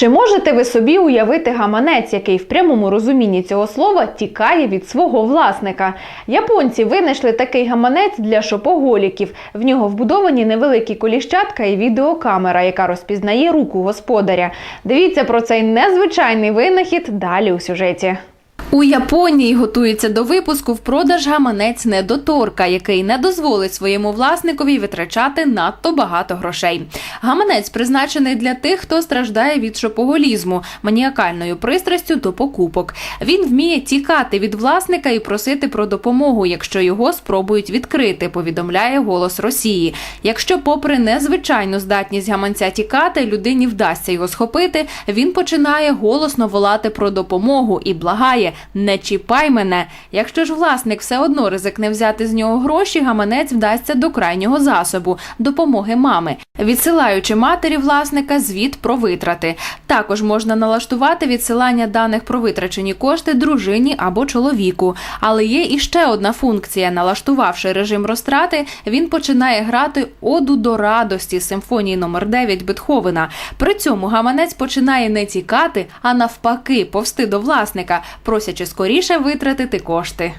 Чи можете ви собі уявити гаманець, який в прямому розумінні цього слова тікає від свого власника? Японці винайшли такий гаманець для шопоголіків. В нього вбудовані невеликі коліщатка і відеокамера, яка розпізнає руку господаря. Дивіться про цей незвичайний винахід далі у сюжеті. У Японії готується до випуску в продаж гаманець недоторка, який не дозволить своєму власникові витрачати надто багато грошей. Гаманець призначений для тих, хто страждає від шопоголізму, маніакальною пристрастю до покупок. Він вміє тікати від власника і просити про допомогу, якщо його спробують відкрити. Повідомляє голос Росії. Якщо, попри незвичайну здатність гаманця тікати, людині вдасться його схопити, він починає голосно волати про допомогу і благає: не чіпай мене. Якщо ж власник все одно ризикне взяти з нього гроші, гаманець вдасться до крайнього засобу допомоги мами, відсилаючи матері власника звіт про витрати. Також можна налаштувати відсилання даних про витрачені кошти дружині або чоловіку. Але є і ще одна функція. Налаштувавши режим розтрати, він починає грати оду до радості симфонії номер 9 Бетховена. При цьому гаманець починає не тікати, а навпаки, повсти до власника, просячи скоріше витратити кошти.